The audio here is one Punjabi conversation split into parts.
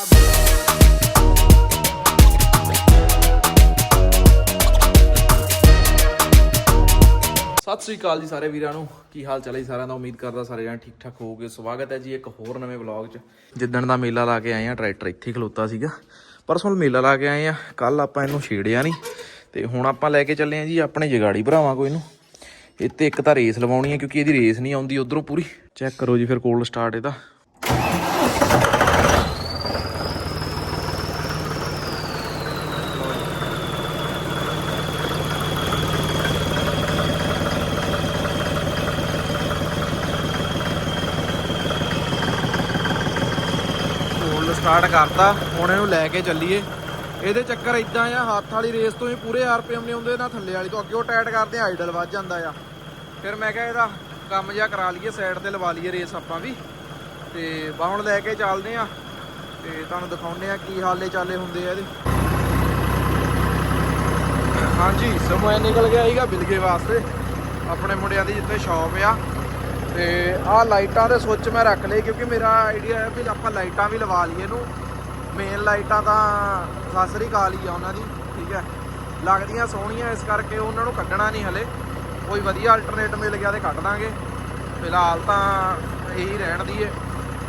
ਸਤਿ ਸ੍ਰੀ ਅਕਾਲ ਜੀ ਸਾਰੇ ਵੀਰਾਂ ਨੂੰ। ਕੀ ਹਾਲ ਚਾਲ ਹੈ ਜੀ ਸਾਰਿਆਂ ਦਾ? ਉਮੀਦ ਕਰਦਾ ਸਾਰੇ ਜਣ ਠੀਕ ਠਾਕ ਹੋਵੋਗੇ। ਸਵਾਗਤ ਹੈ ਜੀ ਇੱਕ ਹੋਰ ਨਵੇਂ ਵਲੌਗ 'ਚ। ਜਿੱਦਣ ਦਾ ਮੇਲਾ ਲਾ ਕੇ ਆਏ ਆ ਟਰੈਕਟਰ ਇੱਥੇ ਖਲੋਤਾ ਸੀਗਾ। ਪਰਸੋਂ ਮੇਲਾ ਲਾ ਕੇ ਆਏ ਆ ਕੱਲ ਆਪਾਂ ਇਹਨੂੰ ਛੇੜਿਆ ਨਹੀਂ। ਤੇ ਹੁਣ ਆਪਾਂ ਲੈ ਕੇ ਚੱਲੇ ਆ ਜੀ ਆਪਣੇ ਜਗਾੜੀ ਭਰਾਵਾਂ ਕੋਈ ਨੂੰ ਇੱਥੇ ਇੱਕ ਤਾਂ ਰੇਸ ਲਵਾਉਣੀ ਹੈ ਕਿਉਂਕਿ ਇਹਦੀ ਰੇਸ ਨਹੀਂ ਆਉਂਦੀ ਉਧਰੋਂ ਪੂਰੀ। ਚੈੱਕ ਕਰੋ ਜੀ ਫਿਰ ਕੋਲ ਸਟਾਰਟ ਇਹਦਾ। ਸਟਾਰਟ ਕਰਤਾ। ਹੁਣ ਇਹਨੂੰ ਲੈ ਕੇ ਚੱਲੀਏ। ਇਹਦੇ ਚੱਕਰ ਇਦਾਂ ਆ, ਹੱਥ ਵਾਲੀ ਰੇਸ ਤੋਂ ਹੀ ਪੂਰੇ ਆਰਪੀਐਮ ਨਹੀਂ ਆਉਂਦੇ ਨਾ ਥੱਲੇ ਵਾਲੀ ਤੋਂ। ਅੱਗੇ ਉਹ ਟਾਈਟ ਕਰਦੇ ਆਈਡਲ ਵੱਜ ਜਾਂਦਾ ਆ। ਫਿਰ ਮੈਂ ਕਿਹਾ ਇਹਦਾ ਕੰਮ ਜਿਹਾ ਕਰਾ ਲਈਏ, ਸਾਈਡ ਤੇ ਲਵਾ ਲਈਏ ਰੇਸ ਆਪਾਂ ਵੀ। ਤੇ ਬਾ ਹੁਣ ਲੈ ਕੇ ਚੱਲਦੇ ਆ। ਤੇ ਤੁਹਾਨੂੰ ਦਿਖਾਉਂਦੇ ਆ ਕੀ ਹਾਲੇ ਚਾਲੇ ਹੁੰਦੇ ਆ ਇਹਦੇ। ਹਾਂਜੀ, ਸਮਾਂ ਨਿਕਲ ਗਿਆ ਸੀਗਾ ਬਿਲਗੇ ਵਾਸਤੇ। ਆਪਣੇ ਮੁੰਡਿਆਂ ਦੀ ਜਿੱਥੇ ਸ਼ਾਪ ਆ। ਤੇ ਆਹ ਲਾਈਟਾਂ ਦੇ ਸੁੱਚ ਮੈਂ ਰੱਖ ਲਏ, ਕਿਉਂਕਿ ਮੇਰਾ ਆਈਡੀਆ ਹੈ ਵੀ ਆਪਾਂ ਲਾਈਟਾਂ ਵੀ ਲਵਾ ਲਈਏ ਇਹਨੂੰ। ਮੇਨ ਲਾਈਟਾਂ ਤਾਂ ਸਾਸਰੀ ਕਾਲ ਹੀ ਆ ਉਹਨਾਂ ਦੀ, ਠੀਕ ਹੈ। ਲੱਗਦੀਆਂ ਸੋਹਣੀਆਂ, ਇਸ ਕਰਕੇ ਉਹਨਾਂ ਨੂੰ ਕੱਢਣਾ ਨਹੀਂ ਹਲੇ। ਕੋਈ ਵਧੀਆ ਅਲਟਰਨੇਟ ਮਿਲ ਗਿਆ ਤੇ ਕੱਢ ਦਾਂਗੇ। ਫਿਲਹਾਲ ਤਾਂ ਇਹੀ ਰਹਿਣ ਦੀ ਏ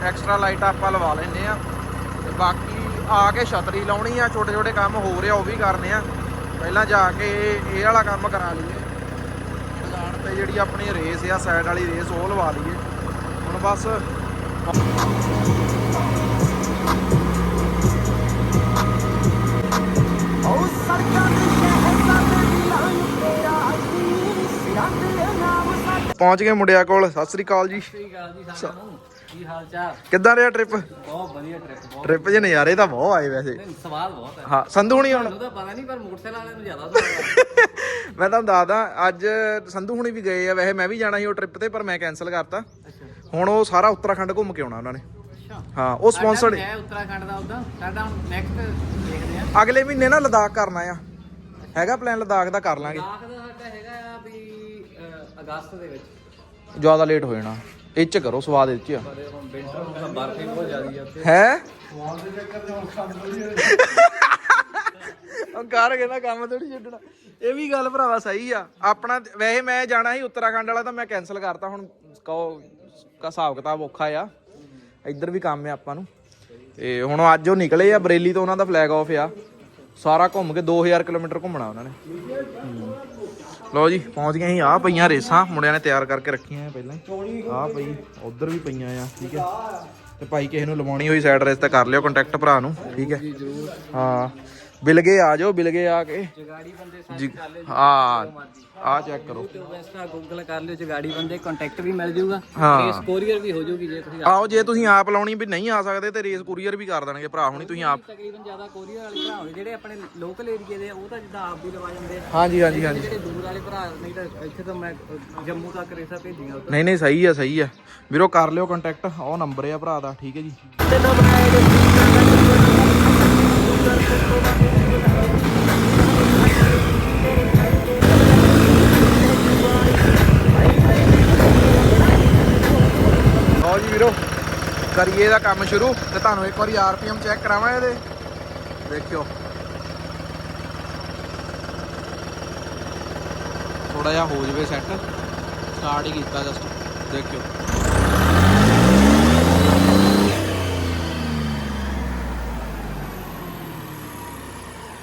ਐਕਸਟਰਾ ਲਾਈਟ ਆਪਾਂ ਲਵਾ ਲੈਨੇ ਆ ਤੇ ਬਾਕੀ ਆ ਕੇ ਛਤਰੀ ਲਾਉਣੀ ਆ ਛੋਟੇ ਛੋਟੇ ਕੰਮ ਹੋ ਰਿਹਾ, ਉਹ ਵੀ ਕਰਨੇ ਆ। ਪਹਿਲਾਂ ਜਾ ਕੇ ਇਹ ਵਾਲਾ ਕੰਮ ਕਰਾ ਲਈਏ। ਤੇ ਜਿਹੜੀ ਆਪਣੀ ਰੇਸ ਆ ਸਾਈਡ ਵਾਲੀ ਰੇਸ ਉਹ ਲਵਾ ਲਈਏ। ਹੁਣ ਬਸ ਉਹ ਸੜਕਾਂ ਤੇ ਸ਼ਹਿਜ਼ਾਦੇ ਦੀ ਲਾਈਨ ਤੇਰਾ ਹੀ ਸਿਰਾਂ ਤੇ ਨਾਮ ਸਾਡਾ ਪਹੁੰਚ ਗਏ ਮੁੰਡਿਆਂ ਕੋਲ। ਸਤਿ ਸ੍ਰੀ ਅਕਾਲ ਜੀ। ਸਹੀ ਗੱਲ ਜੀ ਸਾਰਿਆਂ ਨੂੰ। ਕੀ ਹਾਲ ਚਾਲ? ਕਿੱਦਾਂ ਰਿਹਾ ਟ੍ਰਿਪ ਬਹੁਤ ਵਧੀਆ ਟ੍ਰਿਪ ਬਹੁਤ ਟ੍ਰਿਪ ਦੇ ਨਜ਼ਾਰੇ ਤਾਂ ਬਹੁਤ ਆਏ ਵੈਸੇ। ਨਹੀਂ, ਸਵਾਦ ਬਹੁਤ ਹੈ। ਹਾਂ ਸੰਧੂ ਹੁਣੀ ਹੁਣ? ਤਾਂ ਪਤਾ ਨਹੀਂ ਪਰ ਮੋਟਰਸਾਈਕਲ ਵਾਲਿਆਂ ਨੂੰ ਜ਼ਿਆਦਾ ਹੈ ਮੈਂ ਤੁਹਾਨੂੰ ਦੱਸਦਾ ਅੱਜ ਸੰਧੂ ਹੁਣੀ ਵੀ ਗਏ ਆ। ਵੈਸੇ ਮੈਂ ਵੀ ਜਾਣਾ ਸੀ ਉਹ ਟ੍ਰਿਪ ਤੇ ਪਰ ਮੈਂ ਕੈਨਸਲ ਕਰਤਾ। ਅੱਛਾ। ਹੁਣ ਉਹ ਸਾਰਾ ਉੱਤਰਾਖੰਡ ਘੁੰਮ ਕੇ ਆਉਣਾ ਉਹਨਾਂ ਨੇ। ਅੱਛਾ। ਹਾਂ ਉਹ ਸਪਾਂਸਰਡ ਹੈ ਉੱਤਰਾਖੰਡ ਦਾ ਉਹਦਾ ਸਾਡਾ ਹੁਣ ਨੈਕਸਟ ਦੇਖਦੇ ਆ। ਅਗਲੇ ਮਹੀਨੇ ਨਾ ਲਦਾਖ ਕਰਨਾ ਆ। ਹੈਗਾ ਪਲਾਨ ਲਦਾਖ ਦਾ ਕਰ ਲਾਂਗੇ। ਲਾਖ ਦਾ ਸਾਡਾ ਹੈਗਾ ਆ ਵੀ ਅਹ, ਅਗਸਤ ਦੇ ਵਿੱਚ। ਜ਼ਿਆਦਾ ਲੇਟ ਹੋ ਜਾਣਾ। ਇਹ ਚ ਕਰੋ ਸਵਾਦ ਇਹ ਚ। ਵਿੰਟਰ ਨੂੰ ਤਾਂ ਬਰਫ ਹੀ ਬਹੁਤ ਜ਼ਿਆਦੀ ਆ ਉੱਥੇ। ਹੈ? ਉਹ ਕਰ ਕਹਿੰਦਾ ਕੰਮ ਥੋੜੀ ਛੱਡਣਾ। ਇਹ ਵੀ ਗੱਲ ਭਰਾਵਾ ਸਹੀ ਆ। ਆਪਣਾ ਵੈਸੇ ਮੈਂ ਜਾਣਾ ਸੀ ਉੱਤਰਾਖੰਡ ਵਾਲਾ ਤਾਂ ਮੈਂ ਕੈਨਸਲ ਕਰਤਾ। ਹੁਣ ਕਹੋ ਕਾ ਹਿਸਾਬ ਕਿਤਾਬ ਔਖਾ ਆ। ਇੱਧਰ ਵੀ ਕੰਮ ਆ ਆਪਾਂ ਨੂੰ। ਤੇ ਹੁਣ ਅੱਜ ਉਹ ਨਿਕਲੇ ਆ ਬਰੇਲੀ ਤੋਂ ਉਹਨਾਂ ਦਾ ਫਲੈਗ ਆਫ ਆ। ਸਾਰਾ ਘੁੰਮ ਕੇ 2000 ਕਿਲੋਮੀਟਰ ਘੁੰਮਣਾ ਉਹਨਾਂ ਨੇ। ਲਓ ਜੀ, ਪਹੁੰਚ ਗਏ ਅਸੀਂ, ਆਹ ਪਈਆਂ ਰੇਸਾਂ, ਮੁੰਡਿਆਂ ਨੇ ਤਿਆਰ ਕਰਕੇ ਰੱਖੀਆਂ ਆ ਪਹਿਲਾਂ ਆਹ ਪਈ, ਉਧਰ ਵੀ ਪਈਆਂ ਆ, ਠੀਕ ਹੈ। ਤੇ ਭਾਈ ਕਿਸੇ ਨੂੰ ਲਵਾਉਣੀ ਹੋਈ ਸਾਈਡ ਰੇਸ ਤੇ ਕਰ ਲਿਓ ਕੰਟੈਕਟ ਭਰਾ ਨੂੰ, ਠੀਕ ਹੈ। ਹਾਂ। ਬਿਲਗੇ ਆ ਜਾਓ ਬਿਲਗੇ ਆ ਕੇ ਜਗਾੜੀ ਬੰਦੇ ਜੀ ਸਰਚ ਕਰ ਲਿਓ ਆ ਆ ਚੈੱਕ ਕਰੋ YouTube ਇੰਸਟਾ ਗੂਗਲ ਕਰ ਲਿਓ ਜਗਾੜੀ ਬੰਦੇ ਕੰਟੈਕਟ ਵੀ ਮਿਲ ਜਾਊਗਾ ਹਾਂ। ਕੇਸ ਕੋਰੀਅਰ ਵੀ ਹੋ ਜਾਊਗੀ ਜੇ ਤੁਸੀਂ ਆਓ ਜੇ ਤੁਸੀਂ ਆਪ ਲਾਉਣੀ ਵੀ ਨਹੀਂ ਆ ਸਕਦੇ ਤੇ ਰੇਸ ਕੁਰੀਅਰ ਵੀ ਕਰ ਦੇਣਗੇ ਭਰਾ ਹੁਣੀ ਤੁਸੀਂ ਆਪ ਤਕਰੀਬਨ ਜ਼ਿਆਦਾ ਕੋਰੀਅਰ ਵਾਲੇ ਭਰਾ ਹੋਣਗੇ ਜਿਹੜੇ ਆਪਣੇ ਲੋਕਲ ਏਰੀਏ ਦੇ ਆ, ਉਹ ਤਾਂ ਜਿੱਦਾਂ ਆਪ ਵੀ ਲਵਾ ਜਾਂਦੇ ਆ ਹਾਂਜੀ ਹਾਂਜੀ ਹਾਂਜੀ ਜਿਹੜੇ ਦੂਰ ਵਾਲੇ ਭਰਾ ਨਹੀਂ ਤਾਂ ਇੱਥੇ ਤਾਂ ਮੈਂ ਅਹ, ਜੰਮੂ ਤੱਕ ਰੇਸਾ ਭੇਜੀਆਂ ਉੱਧਰ ਨਹੀਂ ਨਹੀਂ ਸਹੀ ਆ ਸਹੀ ਆ ਵੀਰੋ ਕਰ ਲਿਓ ਕੰਟੈਕਟ ਉਹ ਨੰਬਰ ਆ ਭਰਾ ਦਾ ਠੀਕ ਹੈ ਜੀ ਲਓ ਜੀ ਵੀਰੋ, ਕਰੀਏ ਦਾ ਕੰਮ ਸ਼ੁਰੂ ਤੇ ਤੁਹਾਨੂੰ ਇੱਕ ਵਾਰੀ ਆਰਪੀਐਮ ਚੈੱਕ ਕਰਾਵਾਂ ਇਹਦੇ। ਦੇਖਿਓ। ਥੋੜਾ ਜਿਹਾ ਹੋ ਜਵੇ ਸੈੱਟ ਸਟਾਰਟ ਹੀ ਕੀਤਾ ਜਸਟ ਦੇਖਿਓ।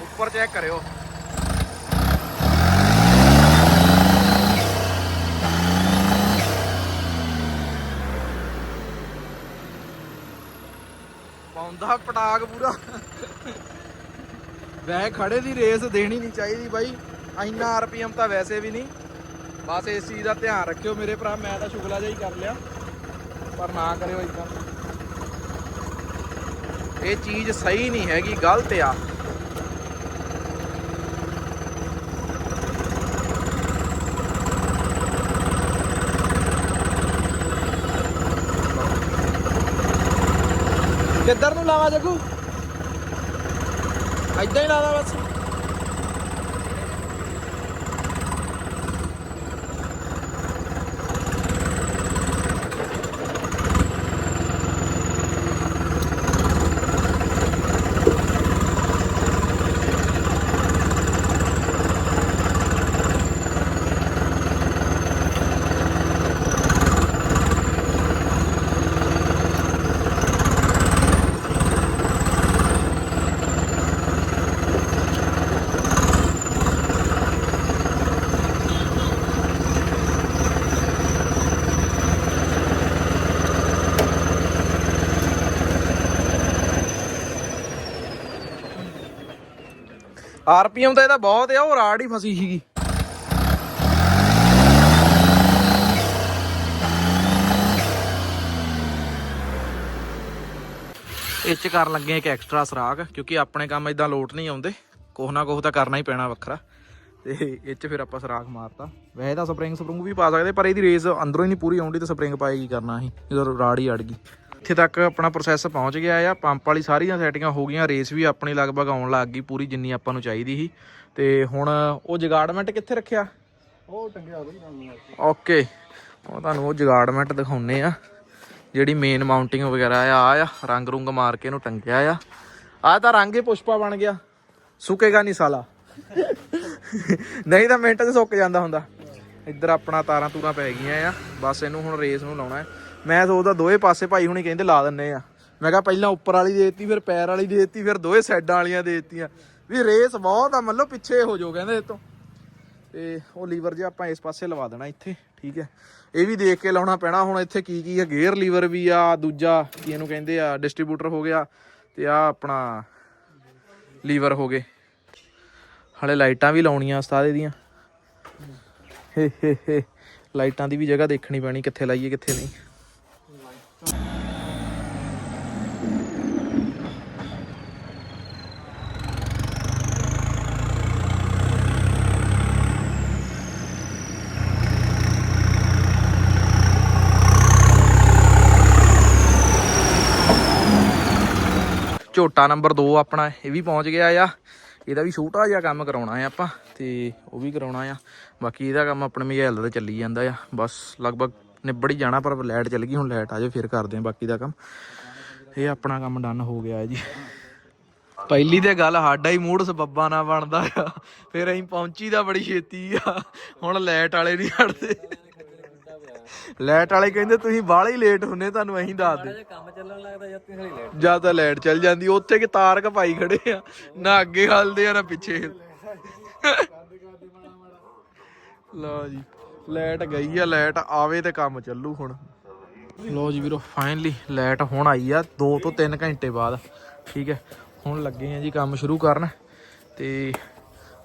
ਉੱਪਰ ਚੈੱਕ ਕਰਿਓ। ਪਾਉਂਦਾ, ਪਟਾਕ ਪੂਰਾ। ਵੈ ਖੜੇ ਦੀ ਰੇਸ ਦੇਣੀ ਨਹੀਂ ਚਾਹੀਦੀ ਬਾਈ। ਇੰਨਾ ਆਰਪੀਐਮ ਤਾਂ ਵੈਸੇ ਵੀ ਨਹੀਂ। ਬਸ ਇਸ ਚੀਜ਼ ਦਾ ਧਿਆਨ ਰੱਖਿਓ ਮੇਰੇ ਭਰਾ, ਮੈਂ ਤਾਂ ਸ਼ੁਗਲਾ ਜਿਹਾ ਹੀ ਕਰ ਲਿਆ। ਪਰ ਨਾ ਕਰਿਓ ਇਦਾਂ ਇਹ ਚੀਜ਼ ਸਹੀ ਨਹੀਂ ਹੈਗੀ, ਗਲਤ ਆ। ਕਿੱਧਰ ਨੂੰ ਲਾਵਾਂ ਜੱਗੂ? ਏਦਾਂ ਹੀ ਲਾਦਾ ਬਸ। ਆਰਪੀਐਮ ਤਾਂ ਇਹਦਾ ਬਹੁਤ ਆ, ਉਹ ਰਾੜ ਹੀ ਫਸੀ ਸੀਗੀ। ਇਹ ਚ ਕਰਨ ਲੱਗੇ ਇੱਕ ਐਕਸਟਰਾ ਸਰਾਗ, ਕਿਉਂਕਿ ਆਪਣੇ ਕੰਮ ਇਦਾਂ ਲੋਟ ਨਹੀਂ ਆਉਂਦੇ। ਕੋਹ ਨਾ ਕੋਹ ਤਾਂ ਕਰਨਾ ਹੀ ਪੈਣਾ ਵੱਖਰਾ। ਤੇ ਇਹ ਚ ਫਿਰ ਆਪਾਂ ਸਰਾਗ ਮਾਰਤਾ। ਵੈਸੇ ਤਾਂ ਸਪਰਿੰਗ ਸਪਰੂੰਗ ਵੀ ਪਾ ਸਕਦੇ, ਪਰ ਇਹਦੀ ਰੇਸ ਅੰਦਰੋਂ ਹੀ ਨਹੀਂ ਪੂਰੀ ਆਉਂਦੀ, ਤਾਂ ਸਪਰਿੰਗ ਪਾਏ ਕੀ ਕਰਨਾ ਸੀ ਜਦੋਂ ਰਾੜ ਹੀ ਅੜ ਗਈ। ਇੱਥੇ ਤੱਕ ਆਪਣਾ ਪ੍ਰੋਸੈਸ ਪਹੁੰਚ ਗਿਆ ਆ। ਪੰਪ ਵਾਲੀ ਸਾਰੀਆਂ ਸੈਟਿੰਗਾਂ ਹੋ ਗਈਆਂ। ਰੇਸ ਵੀ ਆਪਣੀ ਲਗਭਗ ਆਉਣ ਲੱਗ ਗਈ ਪੂਰੀ ਜਿੰਨੀ ਆਪਾਂ ਨੂੰ ਚਾਹੀਦੀ ਸੀ। ਤੇ ਹੁਣ ਉਹ ਜਗਾੜਮੈਂਟ ਕਿੱਥੇ ਰੱਖਿਆ? ਉਹ ਟੰਗਿਆ ਉਹਦੇ ਨਾਲ ਓਕੇ। ਉਹ ਤੁਹਾਨੂੰ ਉਹ ਜਗਾੜਮੈਂਟ ਦਿਖਾਉਨੇ ਆ। ਜਿਹੜੀ ਮੇਨ ਮਾਊਂਟਿੰਗ ਵਗੈਰਾ ਆ ਆ ਆ। ਰੰਗ ਰੁੰਗ ਮਾਰ ਕੇ ਇਹਨੂੰ ਟੰਗਿਆ ਆ। ਆ ਤਾਂ ਰੰਗ ਹੀ ਪੁਸ਼ਪਾ ਬਣ ਗਿਆ। ਸੁੱਕੇਗਾ ਨਹੀਂ ਸਾਲਾ। ਨਹੀਂ ਤਾਂ ਮਿੰਟ 'ਚ ਸੁੱਕ ਜਾਂਦਾ ਹੁੰਦਾ। ਇੱਧਰ ਆਪਣਾ ਤਾਰਾਂ ਤੂਰਾਂ ਪੈ ਗਈਆਂ ਆ। ਬਸ ਇਹਨੂੰ ਹੁਣ ਰੇਸ ਨੂੰ ਲਾਉਣਾ ਹੈ। ਮੈਂ ਸੋਚਦਾ ਦੋਵੇਂ ਪਾਸੇ ਭਾਈ ਹੁਣੀ ਕਹਿੰਦੇ ਲਾ ਦਿੰਨੇ ਆ। ਮੈਂ ਕਿਹਾ ਪਹਿਲਾਂ ਉੱਪਰ ਵਾਲੀ ਦੇ ਦਿੱਤੀ, ਫਿਰ ਪੈਰ ਵਾਲੀ ਦੇ ਦਿੱਤੀ, ਫਿਰ ਦੋਵੇਂ ਸਾਈਡਾਂ ਵਾਲੀਆਂ ਦੇ ਦਿੱਤੀਆਂ। ਵੀ ਰੇਸ ਬਹੁਤ ਆ, ਮਤਲਬ ਪਿੱਛੇ ਹੋ ਜਾਓ ਕਹਿੰਦੇ ਇਹ ਤੋਂ। ਤੇ ਉਹ ਲੀਵਰ ਜੇ ਆਪਾਂ ਇਸ ਪਾਸੇ ਲਵਾ ਦੇਣਾ ਇੱਥੇ, ਠੀਕ ਹੈ। ਇਹ ਵੀ ਦੇਖ ਕੇ ਲਾਉਣਾ ਪੈਣਾ, ਹੁਣ ਇੱਥੇ ਕੀ ਕੀ ਹੈ ਗੇਅਰ ਲੀਵਰ ਵੀ ਆ, ਦੂਜਾ ਕੀ ਇਹਨੂੰ ਕਹਿੰਦੇ ਆ ਡਿਸਟ੍ਰੀਬਿਊਟਰ ਹੋ ਗਿਆ, ਤੇ ਆ ਆਪਣਾ ਲੀਵਰ ਹੋ ਗਏ। ਹਲੇ ਲਾਈਟਾਂ ਵੀ ਲਾਉਣੀਆਂ ਉਸਤਾਦ ਇਹਦੀਆਂ। ਲਾਈਟਾਂ ਦੀ ਵੀ ਜਗ੍ਹਾ ਦੇਖਣੀ ਪੈਣੀ, ਕਿੱਥੇ ਲਾਈਏ, ਕਿੱਥੇ ਨਹੀਂ। ਝੋਟਾ ਨੰਬਰ 2 ਆਪਣਾ, ਇਹ ਵੀ ਪਹੁੰਚ ਗਿਆ ਆ। ਇਹਦਾ ਵੀ ਛੋਟਾ ਜਿਹਾ ਕੰਮ ਕਰਾਉਣਾ ਆ ਆਪਾਂ, ਤੇ ਉਹ ਵੀ ਕਰਾਉਣਾ ਆ। ਬਾਕੀ ਇਹਦਾ ਕੰਮ ਆਪਣੇ ਮਹਿਲ ਦਾ ਤਾਂ ਚੱਲੀ ਜਾਂਦਾ ਆ। ਬਸ ਲਗਭਗ ਨਿਬੜ ਹੀ ਜਾਣਾ, ਪਰ ਲਾਈਟ ਚੱਲ ਗਈ, ਹੁਣ ਲਾਈਟ ਆ ਜਾਏ ਫਿਰ ਕਰਦੇ ਆ ਬਾਕੀ ਦਾ ਕੰਮ। ਇਹ ਆਪਣਾ ਕੰਮ ਡਨ ਹੋ ਗਿਆ ਜੀ। ਪਹਿਲੀ ਤੇ ਗੱਲ, ਸਾਡਾ ਹੀ ਮੂਡ ਸਬੱਬਾ ਨਾ ਬਣਦਾ ਆ। ਫਿਰ ਅਸੀਂ ਪਹੁੰਚੀ ਦਾ ਬੜੀ ਛੇਤੀ ਆ। ਹੁਣ ਲਾਈਟ ਵਾਲੇ ਨਹੀਂ ਹਟਦੇ। ਲਾਈਟ ਵਾਲੇ ਕਹਿੰਦੇ ਤੁਸੀਂ ਬਾਹਲੇ ਹੀ ਲੇਟ ਹੁੰਨੇ ਤੁਹਾਨੂੰ ਅਸੀਂ ਦੱਸ ਦੇ। ਜੇ ਕੰਮ ਚੱਲਣ ਲੱਗਦਾ ਜਦ ਤੁਸੀਂ ਹਲੀ ਲੇਟ ਜਾਂ ਤਾਂ ਲਾਈਟ ਚੱਲ ਜਾਂਦੀ ਉੱਥੇ ਕਿ ਤਾਰ ਕਪਾਈ ਖੜੇ ਆ ਨਾ ਅੱਗੇ ਹਲਦੇ ਆ ਨਾ ਪਿੱਛੇ ਲਓ ਜੀ ਲਾਈਟ ਗਈ ਆ ਲਾਈਟ ਆਵੇ ਤੇ ਕੰਮ ਚੱਲੂ ਹੁਣ। ਲਓ ਜੀ ਵੀਰੋ ਫਾਈਨਲੀ ਲਾਈਟ ਹੁਣ ਆਈ ਆ 2 ਤੋਂ 3 ਘੰਟੇ ਬਾਅਦ ਠੀਕ ਹੈ। ਹੁਣ ਲੱਗੇ ਆ ਜੀ ਕੰਮ ਸ਼ੁਰੂ ਕਰਨ ਤੇ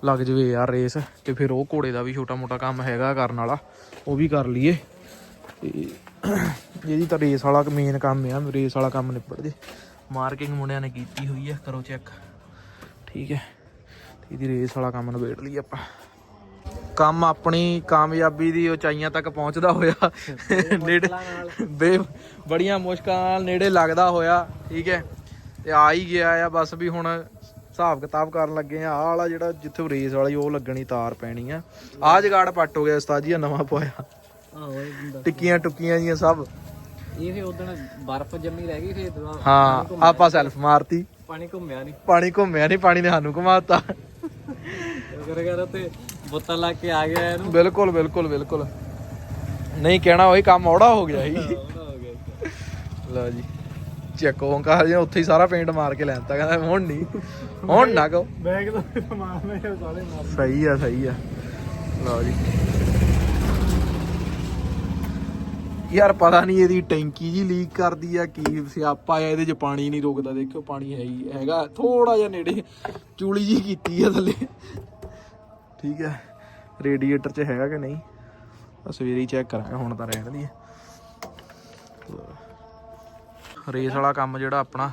ਲੱਗ ਜਵੇ ਯਾਰ ਰੇਸ ਤੇ ਫਿਰ ਉਹ ਘੋੜੇ ਦਾ ਵੀ ਛੋਟਾ ਮੋਟਾ ਕੰਮ ਹੈਗਾ ਕਰਨ ਵਾਲਾ ਉਹ ਵੀ ਕਰ ਲਈਏ। ਤੇ ਇਹਦੀ ਤਾਂ ਰੇਸ ਵਾਲਾ ਮੇਨ ਕੰਮ ਆ ਰੇਸ ਵਾਲਾ ਕੰਮ ਨਿਬੜ ਜੇ। ਮਾਰਕਿੰਗ ਮੁੰਡਿਆਂ ਨੇ ਕੀਤੀ ਹੋਈ ਹੈ ਕਰੋ ਚੈੱਕ ਠੀਕ ਹੈ। ਤੇ ਇਹਦੀ ਰੇਸ ਵਾਲਾ ਕੰਮ ਨਿਬੇੜ ਲਈ ਆਪਾਂ। ਕੰਮ ਆਪਣੀ ਕਾਮਯਾਬੀ ਦੀ ਉਚਾਈਆਂ ਤੱਕ ਪਹੁੰਚਦਾ ਹੋਇਆ। ਨੇੜੇ ਬੇ ਬੜੀਆਂ ਮੁਸ਼ਕਲਾਂ ਨਾਲ ਨੇੜੇ ਲੱਗਦਾ ਹੋਇਆ। ਠੀਕ ਹੈ। ਤੇ ਆ ਹੀ ਗਿਆ ਆ, ਬਸ ਵੀ ਹੁਣ ਹਿਸਾਬ ਕਿਤਾਬ ਕਰਨ ਲੱਗੇ ਆ। ਆਹ ਵਾਲਾ ਜਿਹੜਾ ਜਿੱਥੇ ਰੇਸ ਵਾਲੀ, ਉਹ ਲੱਗਣੀ ਤਾਰ ਪੈਣੀ ਆ। ਆਹ ਜਗਾੜ ਪੱਟ ਹੋ ਗਿਆ ਉਸਤਾਦ ਜੀ, ਆਹ ਨਵਾਂ ਪਵਾਇਆ ਆਹੋ ਇਹ ਬੰਦਾ ਟਿੱਕੀਆਂ ਟੁੱਕੀਆਂ ਜੀਆਂ ਸਭ। ਇਹ ਫੇ ਉਦੋਂ ਬਰਫ਼ ਜੰਮੀ ਰਹਿ ਗਈ ਫੇ ਹਾਂ ਆਪਾਂ ਸੈਲਫ ਮਾਰਤੀ। ਪਾਣੀ ਘੁੰਮਿਆ ਨਹੀਂ। ਪਾਣੀ ਘੁੰਮਿਆ ਨਹੀਂ ਪਾਣੀ ਨੇ ਸਾਨੂੰ ਘੁਮਾਤਾ। ਕਰ ਕਰ ਤੇ ਬੋਤਲ ਲਾ ਕੇ ਆ ਗਿਆ ਇਹਨੂੰ। ਬਿਲਕੁਲ ਬਿਲਕੁਲ ਬਿਲਕੁਲ। ਨਹੀਂ ਕਹਿਣਾ ਉਹੀ ਕੰਮ ਔੜਾ ਹੋ ਗਿਆ ਸੀ। ਉਹਦਾ ਹੋ ਗਿਆ ਲਓ ਜੀ ਚੈੱਕ ਓਂਕਾਰ ਜੀ ਉੱਥੇ ਹੀ ਸਾਰਾ ਪੇਂਟ ਮਾਰ ਕੇ ਲੈਂਦਾ ਕਹਿੰਦਾ ਹੁਣ ਨਹੀਂ ਹੁਣ ਨਾ ਕਹੋ। ਬੈਗ ਦਾ ਸਮਾਨ ਮੈਂ ਸਾਰੇ ਮਾਰ। ਸਹੀ ਆ ਸਹੀ ਆ। ਲਓ ਜੀ। ਯਾਰ ਪਤਾ ਨਹੀਂ ਇਹਦੀ ਟੈਂਕੀ ਜੀ ਲੀਕ ਕਰਦੀ ਆ ਕੀ ਸਿਆਪਾ ਆ, ਇਹਦੇ 'ਚ ਪਾਣੀ ਨਹੀਂ ਰੁਕਦਾ, ਦੇਖਿਓ ਪਾਣੀ ਹੈ ਹੀ, ਹੈਗਾ ਥੋੜਾ ਜਿਹਾ ਨੇੜੇ ਚੂਲੀ ਜੀ ਕੀਤੀ ਆ ਥੱਲੇ। ਠੀਕ ਹੈ ਰੇਡੀਏਟਰ 'ਚ ਹੈਗਾ ਕਿ ਨਹੀਂ? ਆ ਸਵੇਰੇ ਹੀ ਚੈੱਕ ਕਰਾਂਗੇ, ਹੁਣ ਤਾਂ ਰਹਿਣ ਦੀ ਰੇਸ ਵਾਲਾ ਕੰਮ ਜਿਹੜਾ ਆਪਣਾ,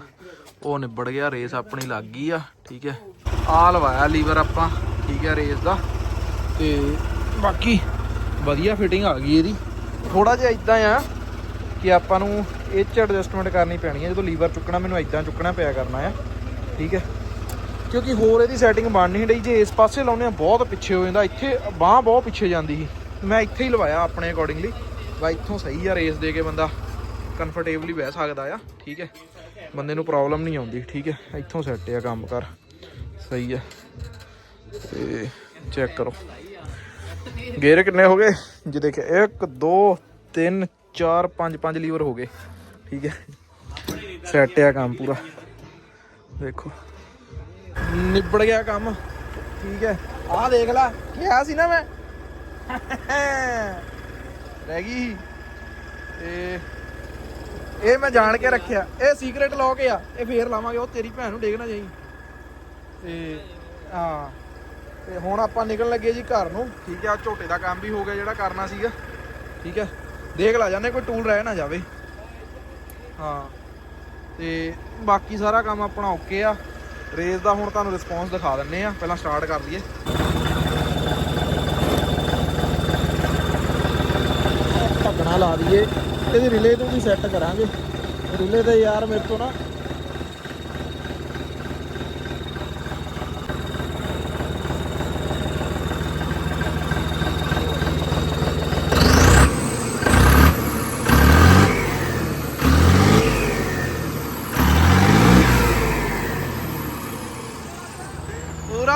ਉਹ ਨਿਬੜ ਗਿਆ, ਰੇਸ ਆਪਣੀ ਲੱਗ ਗਈ ਆ, ਠੀਕ ਹੈ ਆ ਲਵਾਇਆ ਲੀਵਰ ਆਪਾਂ, ਠੀਕ ਹੈ ਰੇਸ ਦਾ, ਤੇ ਬਾਕੀ ਵਧੀਆ ਫਿਟਿੰਗ ਆ ਗਈ ਇਹਦੀ। ਥੋੜਾ ਜਿਹਾ ਇਦਾਂ ਆ ਕਿ ਆਪਾਂ ਨੂੰ ਇਹ ਚ ਐਡਜਸਟਮੈਂਟ ਕਰਨੀ ਪੈਣੀ ਹੈ ਜਦੋਂ ਲੀਵਰ ਚੁੱਕਣਾ ਮੈਨੂੰ ਇਦਾਂ ਚੁੱਕਣਾ ਪਿਆ ਕਰਨਾ ਆ, ਠੀਕ ਹੈ ਕਿਉਂਕਿ ਹੋਰ ਇਹਦੀ ਸੈਟਿੰਗ ਬਣ ਨਹੀਂ ਰਹੀ, ਜੇ ਇਸ ਪਾਸੇ ਲਾਉਨੇ ਆ ਬਹੁਤ ਪਿੱਛੇ ਹੋ ਜਾਂਦਾ, ਇੱਥੇ ਬਾਹ ਬਹੁਤ ਪਿੱਛੇ ਜਾਂਦੀ ਸੀ। ਮੈਂ ਇੱਥੇ ਹੀ ਲਵਾਇਆ ਆਪਣੇ ਅਕੋਰਡਿੰਗਲੀ ਵਾ ਇੱਥੋਂ ਸਹੀ ਆ ਰੇਸ ਦੇ ਕੇ ਬੰਦਾ ਕੰਫਰਟੇਬਲੀ ਬਹਿ ਸਕਦਾ ਆ, ਠੀਕ ਹੈ ਬੰਦੇ ਨੂੰ ਪ੍ਰੋਬਲਮ ਨਹੀਂ ਆਉਂਦੀ, ਠੀਕ ਹੈ ਇੱਥੋਂ ਸੈੱਟ ਆ ਕੰਮ ਕਰ। ਸਹੀ ਆ। ਤੇ ਚੈੱਕ ਕਰੋ। ਗੇਅਰ ਕਿੰਨੇ ਹੋ ਗਏ? ਜੇ ਦੇਖਿਆ 1 2 3 4 5 5 ਲੀਵਰ ਹੋ ਗਏ। ਠੀਕ ਹੈ। ਸੈੱਟ ਆ ਕੰਮ ਪੂਰਾ। ਦੇਖੋ। ਨਿਬੜ ਗਿਆ ਕੰਮ। ਠੀਕ ਹੈ। ਆਹ ਦੇਖ ਲੈ ਕਿਹਾ ਸੀ ਨਾ ਮੈਂ? ਰਹਿ ਗਈ ਤੇ ਇਹ ਮੈਂ ਜਾਣ ਕੇ ਰੱਖਿਆ। ਇਹ ਸੀਕ੍ਰੇਟ ਲੌਕ ਆ। ਇਹ ਫੇਰ ਲਾਵਾਂਗੇ, ਉਹ ਤੇਰੀ ਭੈਣ ਨੂੰ ਡੇਗ ਨਾ ਜਾਈ ਤੇ, ਹਾਂ। ਤੇ ਹੁਣ ਆਪਾਂ ਨਿਕਲਣ ਲੱਗੇ ਜੀ ਘਰ ਨੂੰ। ਠੀਕ ਹੈ ਝੋਟੇ ਦਾ ਕੰਮ ਵੀ ਹੋ ਗਿਆ ਜਿਹੜਾ ਕਰਨਾ ਸੀਗਾ। ਠੀਕ ਹੈ ਦੇਖ ਲਾ ਜਾਂਦੇ ਕੋਈ ਟੂਲ ਰਹਿ ਨਾ ਜਾਵੇ। ਹਾਂ। ਤੇ ਬਾਕੀ ਸਾਰਾ ਕੰਮ ਆਪਣਾ ਓਕੇ ਆ। ਰੇਸ ਦਾ ਹੁਣ ਤੁਹਾਨੂੰ ਰਿਸਪੌਂਸ ਦਿਖਾ ਦਿੰਨੇ ਆ। ਪਹਿਲਾਂ ਸਟਾਰਟ ਕਰ ਲਈਏ ਢੱਕਣਾ ਲਾ ਦਈਏ। ਇਹਦੀ ਰਿਲੇ ਤੋਂ ਵੀ ਸੈੱਟ ਕਰਾਂਗੇ। ਰਿਲੇ ਤੇ ਯਾਰ ਮੇਰੇ ਤੋਂ ਨਾ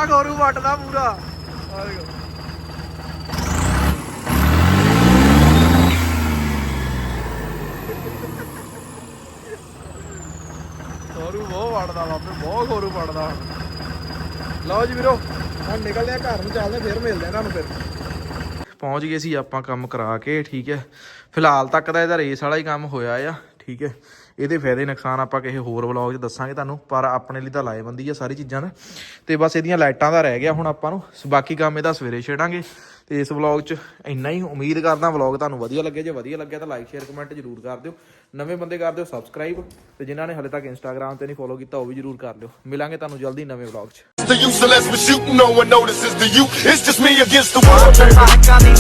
ਪੂਰਾ ਗੋਰੂ ਵੱਟਦਾ ਪੂਰਾ। ਆ ਦੇਖੋ ਗੋਰੂ ਬਹੁਤ ਵੜਦਾ ਬਾਪੇ ਬਹੁਤ ਗੋਰੂ ਵੜਦਾ ਲਓ ਜੀ ਵੀਰੋ, ਹੁਣ ਨਿਕਲਦੇ ਆ ਘਰ ਨੂੰ, ਚੱਲਦੇ ਫਿਰ ਮਿਲਦੇ ਆ ਤੁਹਾਨੂੰ ਫਿਰ। ਪਹੁੰਚ ਗਏ ਸੀ ਆਪਾਂ ਕੰਮ ਕਰਾ ਕੇ, ਠੀਕ ਹੈ। ਫਿਲਹਾਲ ਤੱਕ ਤਾਂ ਇਹਦਾ ਰੇਸ ਵਾਲਾ ਹੀ ਕੰਮ ਹੋਇਆ ਆ, ਠੀਕ ਹੈ। ਇਹਦੇ ਫਾਇਦੇ ਨੁਕਸਾਨ ਆਪਾਂ ਕਿਸੇ ਹੋਰ ਵਲੌਗ 'ਚ ਦੱਸਾਂਗੇ ਤੁਹਾਨੂੰ ਪਰ ਆਪਣੇ ਲਈ ਤਾਂ ਲਾਏਬੰਦੀ ਆ ਸਾਰੀ ਚੀਜ਼ਾਂ ਦਾ ਤੇ ਬਸ ਇਹਦੀਆਂ ਲਾਈਟਾਂ ਦਾ ਰਹਿ ਗਿਆ ਹੁਣ ਆਪਾਂ ਨੂੰ ਬਾਕੀ ਕੰਮ ਇਹਦਾ ਸਵੇਰੇ ਛੇੜਾਂਗੇ ਤੇ ਇਸ ਵਲੌਗ 'ਚ ਇੰਨਾ ਹੀ ਉਮੀਦ ਕਰਦਾ ਵਲੌਗ ਤੁਹਾਨੂੰ ਵਧੀਆ ਲੱਗਿਆ ਜੇ ਵਧੀਆ ਲੱਗਿਆ ਤਾਂ ਲਾਈਕ ਸ਼ੇਅਰ ਕਮੈਂਟ ਜ਼ਰੂਰ ਕਰ ਦਿਓ ਨਵੇਂ ਬੰਦੇ ਕਰ ਦਿਓ ਸਬਸਕ੍ਰਾਈਬ ਤੇ ਜਿਨ੍ਹਾਂ ਨੇ ਹਲੇ ਤੱਕ ਇੰਸਟਾਗ੍ਰam ਤੇ ਨਹੀਂ ਫੋਲੋ ਕੀਤਾ ਉਹ ਵੀ ਜ਼ਰੂਰ ਕਰ ਲਿਓ ਮਿਲਾਂਗੇ ਤੁਹਾਨੂੰ ਜਲਦੀ ਨਵੇਂ ਵਲੌਗ 'ਚ The use unless we're shooting, no one notices the you. It's just me against the world. I got me